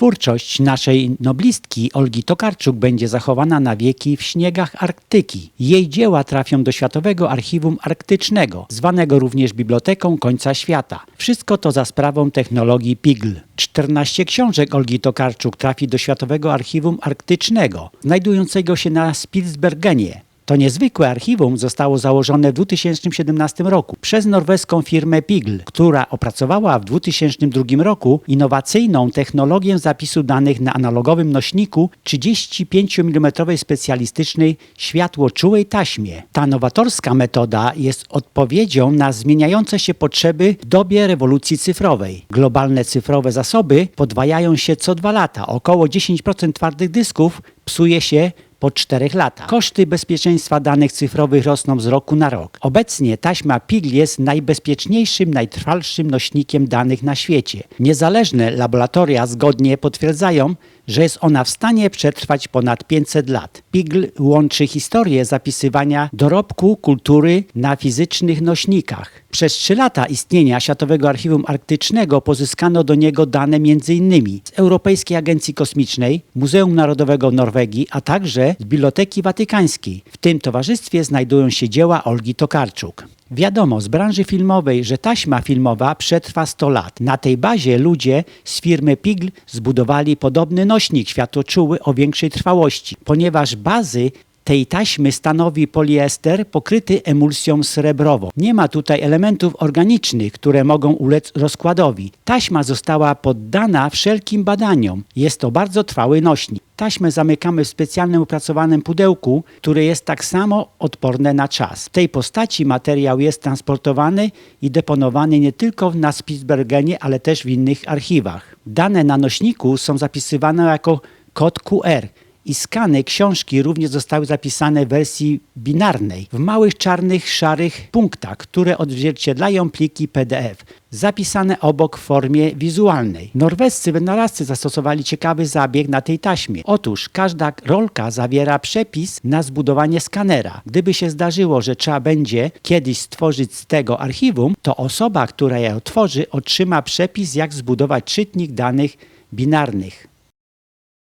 Twórczość naszej noblistki Olgi Tokarczuk będzie zachowana na wieki w śniegach Arktyki. Jej dzieła trafią do Światowego Archiwum Arktycznego, zwanego również Biblioteką Końca Świata. Wszystko to za sprawą technologii PIGL. 14 książek Olgi Tokarczuk trafi do Światowego Archiwum Arktycznego, znajdującego się na Spitsbergenie. To niezwykłe archiwum zostało założone w 2017 roku przez norweską firmę Pigl, która opracowała w 2002 roku innowacyjną technologię zapisu danych na analogowym nośniku 35 mm specjalistycznej światłoczułej taśmie. Ta nowatorska metoda jest odpowiedzią na zmieniające się potrzeby w dobie rewolucji cyfrowej. Globalne cyfrowe zasoby podwajają się co dwa lata. Około 10% twardych dysków psuje się po czterech latach. Koszty bezpieczeństwa danych cyfrowych rosną z roku na rok. Obecnie taśma PIGL jest najbezpieczniejszym, najtrwalszym nośnikiem danych na świecie. Niezależne laboratoria zgodnie potwierdzają, że jest ona w stanie przetrwać ponad 500 lat. PIGL łączy historię zapisywania dorobku kultury na fizycznych nośnikach. Przez trzy lata istnienia Światowego Archiwum Arktycznego pozyskano do niego dane m.in. z Europejskiej Agencji Kosmicznej, Muzeum Narodowego Norwegii, a także z Biblioteki Watykańskiej. W tym towarzystwie znajdują się dzieła Olgi Tokarczuk. Wiadomo z branży filmowej, że taśma filmowa przetrwa 100 lat. Na tej bazie ludzie z firmy Pigl zbudowali podobny nośnik światłoczuły o większej trwałości, ponieważ bazy tej taśmy stanowi poliester pokryty emulsją srebrową. Nie ma tutaj elementów organicznych, które mogą ulec rozkładowi. Taśma została poddana wszelkim badaniom. Jest to bardzo trwały nośnik. Taśmę zamykamy w specjalnym opracowanym pudełku, które jest tak samo odporne na czas. W tej postaci materiał jest transportowany i deponowany nie tylko na Spitsbergenie, ale też w innych archiwach. Dane na nośniku są zapisywane jako kod QR i skany książki również zostały zapisane w wersji binarnej, w małych czarnych, szarych punktach, które odzwierciedlają pliki PDF, zapisane obok w formie wizualnej. Norwescy wynalazcy zastosowali ciekawy zabieg na tej taśmie. Otóż każda rolka zawiera przepis na zbudowanie skanera. Gdyby się zdarzyło, że trzeba będzie kiedyś stworzyć z tego archiwum, to osoba, która je otworzy, otrzyma przepis, jak zbudować czytnik danych binarnych.